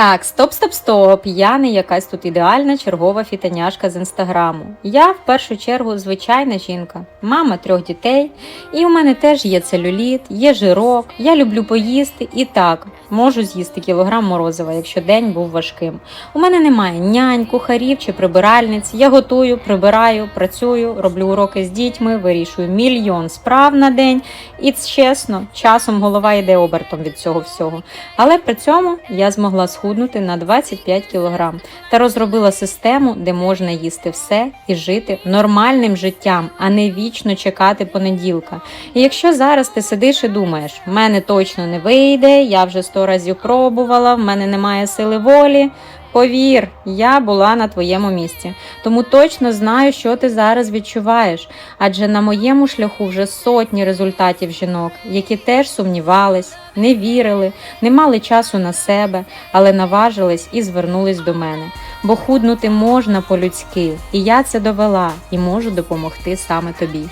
Так, стоп, стоп, стоп. Я не якась тут ідеальна чергова фітаняшка з інстаграму. Я в першу чергу звичайна жінка, мама трьох дітей, і у мене теж є целюліт, є жирок. Я люблю поїсти і так можу з'їсти кілограм морозива, якщо день був важким. У мене немає нянь, кухарів чи прибиральниць. Я готую, прибираю, працюю, роблю уроки з дітьми, вирішую мільйон справ на день. І чесно, часом голова йде обертом від цього всього. Але при цьому я змогла схуднути на 25 кг та розробила систему, де можна їсти все і жити нормальним життям, а не вічно чекати понеділка. І якщо зараз ти сидиш і думаєш, в мене точно не вийде, я вже сто разів пробувала, в мене немає сили волі. Повір, я була на твоєму місці, тому точно знаю, що ти зараз відчуваєш. Адже на моєму шляху вже сотні результатів жінок, які теж сумнівались, не вірили, не мали часу на себе, але наважились і звернулись до мене. Бо худнути можна по-людськи, і я це довела і можу допомогти саме тобі.